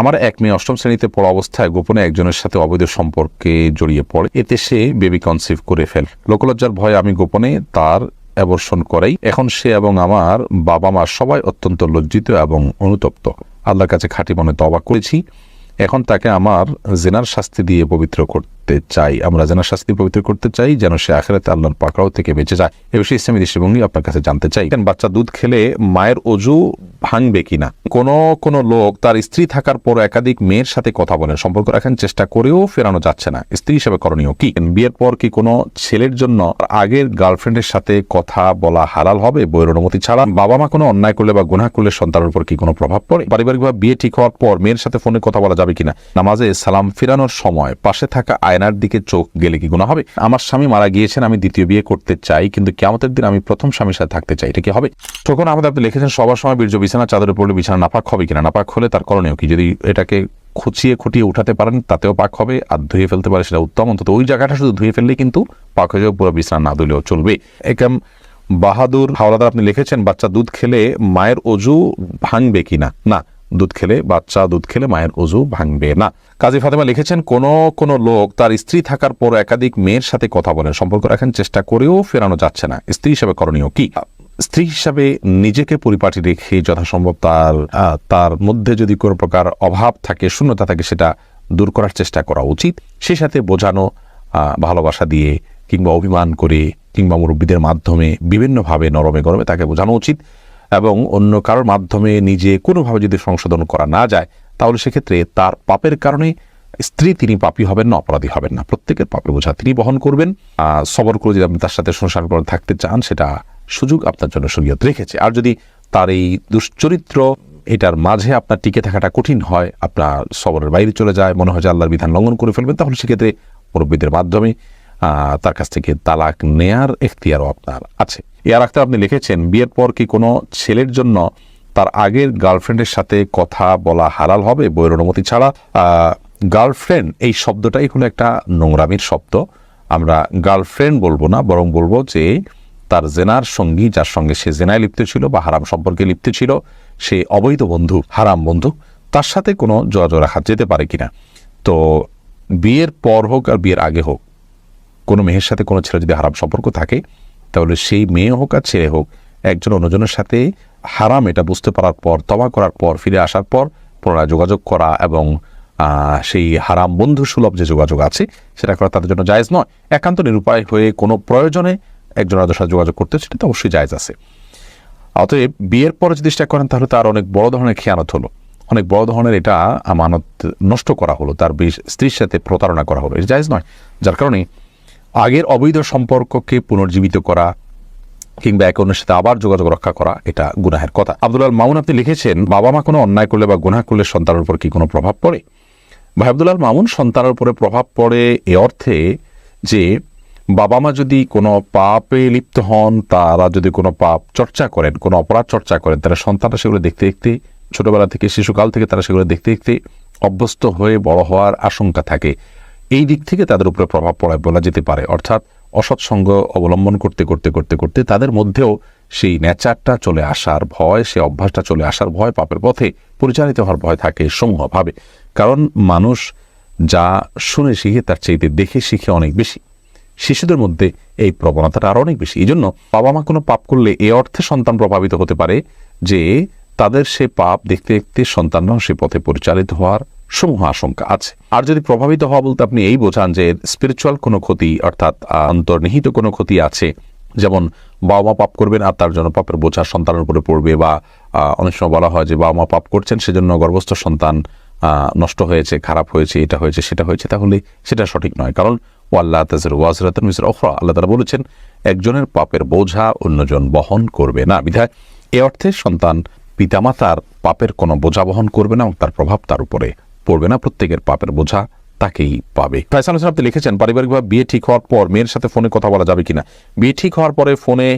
আমার এক মেয়ে অষ্টম শ্রেণীতে পড়া অবস্থায় গোপনে একজনের সাথে অবৈধ সম্পর্কে জড়িয়ে পড়ে। এতে সে বেবি কনসিভ করে ফেল। লোকলজ্জার ভয়ে আমি গোপনে তার অ্যাবর্ষণ করাই। এখন সে এবং আমার বাবা মা সবাই অত্যন্ত লজ্জিত এবং অনুতপ্ত। আল্লাহর কাছে খাঁটি মনে তবা করেছি। এখন তাকে আমার জেনার শাস্তি দিয়ে পবিত্র করতে চাই। আমরা জেনার শাস্তি পবিত্র করতে চাই যেন সে আখেরাতে আল্লাহর পাকড়াও থেকে বেঁচে যায়। এ বিষয়ে ইসলামী দৃষ্টিভঙ্গি আপনার কাছে জানতে চাই। বাচ্চা দুধ খেলে মায়ের অজু ভাঙবে কিনা? কোন কোন লোক তার স্ত্রী থাকার পর একাধিক মেয়ের সাথে কথা বলেন সম্পর্ক রাখার চেষ্টা করেও ফেরানো যাচ্ছে না। স্ত্রী হিসেবে করণীয় কি? বিয়ের পর কি কোনো ছেলের জন্য আগের গার্লফ্রেন্ডের সাথে কথা বলা হালাল হবে? বইয়ের অনুমতি ছাড়া বাবা মা কোনো অন্যায় করলে বা গুনাহ করলে সন্তানের উপর কি কোনো প্রভাব পড়ে? পারিবারিকভাবে বিয়ে ঠিক হওয়ার পর মেয়ের সাথে ফোনে কথা বলা যাবে কিনা? নামাজে সালাম ফেরানোর সময় পাশে থাকা আয়নার দিকে চোখ গেলে কি গুণা হবে? আমার স্বামী মারা গিয়েছেন, আমি দ্বিতীয় বিয়ে করতে চাই, কিন্তু কেমতের দিন আমি প্রথম স্বামীর সাথে থাকতে চাই, এটা কি হবে? তখন আমাদের আপনি লিখেছেন, সবার সময় বীর্য বিছানা, চাদরে পড়লে বিছানা নাপাক হবে কিনা? নাপাক হলে তার করণীয় কি? যদি এটাকে খুচিয়ে খুঁটিয়ে উঠাতে পারেন, তাতেও পাক হবে। আর ধুয়ে ফেলতে পারে সেটা উত্তম। অন্তত ওই জায়গাটা শুধু ধুয়ে ফেললেই কিন্তু পাক হয়ে যাবে, পুরো বিছানা না ধুলেও চলবে। একাম বাহাদুর হাওলাদার আপনি লিখেছেন, বাচ্চা দুধ খেলে মায়ের অজু ভাঙবে কিনা না? দুধ খেলে, বাচ্চা দুধ খেলে মায়ের অজু ভাঙবে না। কাজী ফাতেমা লিখেছেন, কোন কোন লোক তার স্ত্রী থাকার পর একাধিক মেয়ের সাথে কথা বলেন। সম্পর্ক রাখার চেষ্টা করেও ফেরানো যাচ্ছে না। স্ত্রী হিসেবে করণীয় কি? স্ত্রী হিসাবে নিজেকে পরিপাটি রেখে যথাসম্ভব তার তার মধ্যে যদি কোনো প্রকার অভাব থাকে, শূন্যতা থাকে, সেটা দূর করার চেষ্টা করা উচিত। সে সাথে বোঝানো ভালোবাসা দিয়ে কিংবা অভিমান করে কিংবা মুরব্বীদের মাধ্যমে বিভিন্নভাবে নরমে গরমে তাকে বোঝানো উচিত এবং অন্য কারোর মাধ্যমে নিজে কোনোভাবে যদি সংশোধন করা না যায়, তাহলে সেক্ষেত্রে তার পাপের কারণে স্ত্রী তিনি পাপী হবেন না, অপরাধী হবেন না। প্রত্যেকের পাপের বোঝা তিনি বহন করবেন। সবর করে যদি আপনি তার সাথে সংসার করে থাকতে চান, সেটা সুযোগ আপনার জন্য শরীয়ত রেখেছে। আর যদি তার এই দুশ্চরিত্র এটার মাঝে আপনার টিকে থাকাটা কঠিন হয়, আপনার সবরের বাইরে চলে যায়, মনে হয় যে আল্লাহর বিধান লঙ্ঘন করে ফেলবেন, তাহলে সেক্ষেত্রে মুরব্বীদের মাধ্যমে তার কাছ থেকে তালাক নেয়ার এখতিয়ারও আপনার আছে। এর আখতার আপনি লিখেছেন, বিয়ের পর কি কোনো ছেলের জন্য তার আগের গার্লফ্রেন্ডের সাথে কথা বলা হালাল হবে? বইয়ের অনুমতি ছাড়া গার্লফ্রেন্ড, এই শব্দটাই হলো একটা নোংরামির শব্দ। আমরা গার্লফ্রেন্ড বলব না, বরং বলব যে তার জেনার সঙ্গী, যার সঙ্গে সে জেনায় লিপ্ত ছিল বা হারাম সম্পর্কে লিপ্ত ছিল, সে অবৈধ বন্ধু, হারাম বন্ধু, তার সাথে কোনো যোগাযোগ রাখা যেতে পারে কিনা। তো বিয়ের পর হোক আর বিয়ের আগে হোক, কোনো মেয়ের সাথে কোনো ছেলে যদি হারাম সম্পর্ক থাকে, তাহলে সেই মেয়ে হোক আর ছেলে হোক, একজন অন্যজনের সাথে হারাম এটা বুঝতে পারার পর, তবা করার পর, ফিরে আসার পর পুনরায় যোগাযোগ করা এবং সেই হারাম বন্ধু সুলভ যে যোগাযোগ আছে, সেটা করা তাদের জন্য জায়েজ নয়। একান্ত নিরুপায় হয়ে কোনো প্রয়োজনে একজন আরেকজনের সাথে যোগাযোগ করতে সেটা তো অবশ্যই জায়েজ আছে। অতএব বিয়ের পরে যদি চেষ্টা করেন, তাহলে তার অনেক বড় ধরনের খেয়ানত হলো। অনেক বড় ধরনের এটা আমানত নষ্ট করা হলো, তার স্ত্রীর সাথে প্রতারণা করা হলো। এটা জায়জ নয়। যার কারণে আগের অবৈধ সম্পর্ককে পুনর্জীবিত করা কিংবা একে অন্যের সাথে আবার যোগাযোগ রক্ষা করা, এটা গুনাহের কথা। আব্দুল্লাহ মামুন, আপনি লিখেছেন, বাবা মা কোনো অন্যায় করলে বা গুনাহ করলে সন্তানের উপর কি কোনো প্রভাব পড়ে? ভাই আব্দুল্লাহ মামুন, সন্তানের উপরে প্রভাব পড়ে এ অর্থে যে বাবা মা যদি কোনো পাপে লিপ্ত হন, তারা যদি কোনো পাপ চর্চা করেন, কোনো অপরাধ চর্চা করেন, তারা সন্তানরা সেগুলো দেখতে দেখতে, ছোটবেলা থেকে, শিশুকাল থেকে তারা সেগুলো দেখতে দেখতে অভ্যস্ত হয়ে বড় হওয়ার আশঙ্কা থাকে। এই দিক থেকে তাদের উপরে প্রভাব পড়ে বলা যেতে পারে। অর্থাৎ অসৎসঙ্গ অবলম্বন করতে করতে করতে করতে তাদের মধ্যেও সেই নেচারটা চলে আসার ভয় সে অভ্যাসটা চলে আসার ভয় পাপের পথে পরিচালিত হওয়ার ভয় থাকে সমূহভাবে। কারণ মানুষ যা শুনে শিখে, তার চাইতে দেখে শিখে অনেক বেশি। শিশুদের মধ্যে এই প্রবণতাটা আরও অনেক বেশি। এই জন্য বাবা মা কোনো পাপ করলে এ অর্থে সন্তান প্রভাবিত হতে পারে যে তাদের সে পাপ দেখতে দেখতে সন্তানরাও সে পথে পরিচালিত হওয়ার সমূহ আশঙ্কা আছে। আর যদি প্রভাবিত হওয়া বলতে আপনি এই বোঝান যে স্পিরিচুয়াল কোনো ক্ষতি অর্থাৎ অন্তর্নিহিত কোনো ক্ষতি আছে। যেমন বাবা মা পাপ করবেন আর তার জন্য পাপের বোঝা সন্তানের উপরে পড়বে বা অনেক সময় বলা হয় যে বাবা মা পাপ করছেন সেজন্য গর্ভস্থ সন্তান নষ্ট হয়েছে, খারাপ হয়েছে, এটা হয়েছে, সেটা হয়েছে, তাহলে সেটা সঠিক নয়। কারণ ও আল্লাহ তাজের আল্লাহ তারা বলেছেন, একজনের পাপের বোঝা অন্যজন বহন করবে না। বিধায় এ অর্থে সন্তান পিতামাতার পাপের কোনো বোঝা বহন করবে না এবং তার প্রভাব তার উপরে পড়বে না। প্রত্যেকের পাপের বোঝা তাকেই পাবে। ফয়সাল হোসেন, আপনি লিখেছেন পারিবারিকভাবে বিয়ে ঠিক হওয়ার পর মেয়ের সাথে ফোনে কথা বলা যাবে কিনা? বিয়ে ঠিক হওয়ার পরে ফোনে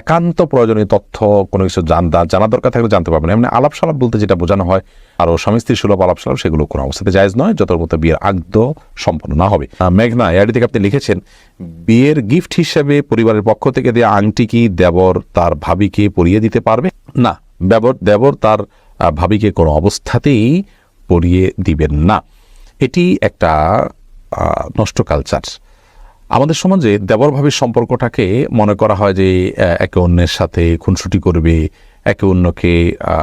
একান্ত প্রয়োজনীয় তথ্য, কোনো কিছু জানদা জানা দরকার থাকলে জানতে পারবেন। এমনি আলাপ সালাপ বলতে যেটা বোঝানো হয় আরও স্বামী স্ত্রী সুলভ আলাপ সালাপ সেগুলো কোনো অবস্থাতে জায়েজ নয় যত মতো বিয়ের আগদ সম্পন্ন না হবে। মেঘনা এআডি থেকে আপনি লিখেছেন, বিয়ের গিফট হিসেবে পরিবারের পক্ষ থেকে দেওয়া আংটি কি দেবর তার ভাবিকে পরিয়ে দিতে পারবে? না, দেবর দেবর তার ভাবিকে কোনো অবস্থাতেই পরিয়ে দিবেন না। এটি একটা নষ্ট কালচার আমাদের সমাজে দেবর ভাবির সম্পর্কটাকে মনে করা হয় যে একে অন্যের সাথে খুনসুটি করবে, একে অন্যকে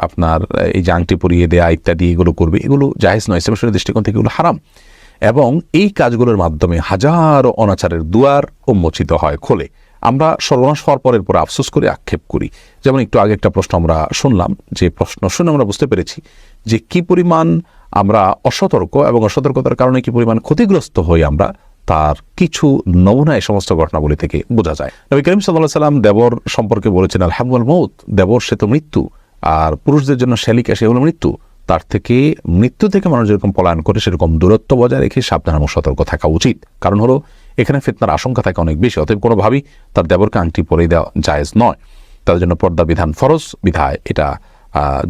আপনার এই যে আংটি পরিয়ে দেয়া ইত্যাদি এগুলো করবে, এগুলো জাহেজ নয় ইসলামের দৃষ্টিকোণ থেকে এগুলো হারাম। এবং এই কাজগুলোর মাধ্যমে হাজারো অনাচারের দুয়ার উন্মোচিত হয় খোলে। আমরা সর্বনাশ হওয়ার পরের পরে আফসোস করে আক্ষেপ করি। যেমন একটু আগে একটা প্রশ্ন আমরা শুনলাম, যে প্রশ্ন শুনে আমরা বুঝতে পেরেছি যে কি পরিমাণ আমরা অসতর্ক এবং অসতর্কতার কারণে কি পরিমাণ ক্ষতিগ্রস্ত হই আমরা, তার কিছু নমুনা এই সমস্ত ঘটনাবলী থেকে বোঝা যায়। নবী করিম সাল্লাহ সাল্লাম দেবর সম্পর্কে বলেছেন, আলহামুল মৌত দেবর, সে তো মৃত্যু। আর পুরুষদের জন্য শ্যালিকা সে হলো মৃত্যু। তার থেকে মৃত্যু থেকে মানুষ যেরকম পলায়ন করে, সেরকম দূরত্ব বজায় রেখে সাবধান এবং সতর্ক থাকা উচিত। কারণ হলো, এখানে ফেতনার আশঙ্কা থাকে অনেক বেশি, অতএব কোনোভাবেই তার দেবরকে আংটি পরে দেওয়া জায়েজ নয়। তাদের জন্য পর্দা বিধান ফরজ, বিধায় এটা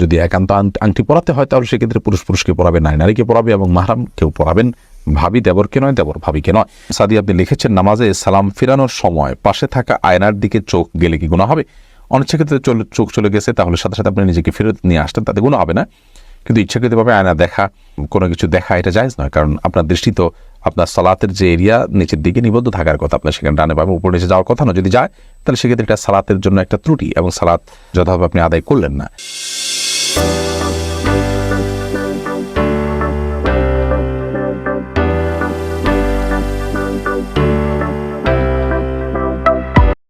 যদি একান্ত আংটি পরাতে হয়, তাহলে সেক্ষেত্রে পুরুষ পুরুষকে পরাবে, নারী নারীকে পরাবে এবং মাহরাম কেউ পরাবেন। ভাবি দেবরকে নয়, দেবর ভাবিকে নয়। সাদি, আপনি লিখেছেন, নামাজে সালাম ফিরানোর সময় পাশে থাকা আয়নার দিকে চোখ গেলে কি গুণা হবে? অনেক ক্ষেত্রে চোখ চলে গেছে, তাহলে সাথে সাথে আপনি নিজেকে ফেরত নিয়ে আসতেন, তাতে গুণা হবে না। কিন্তু ইচ্ছাকৃতভাবে আয়না দেখা, কোনো কিছু দেখা এটা জায়েজ নয়, কারণ আপনার দৃষ্টি তো আপনার সালাতের যে এরিয়া নিচের দিকে নিবদ্ধ থাকার কথা আপনার সেখানে ডানে বামে উপরে নিচে যাওয়ার কথা না যদি যায়, তাহলে সেক্ষেত্রে এটা সালাতের জন্য একটা ত্রুটি এবং সালাত যথাভাবে আপনি আদায় করলেন না। Show.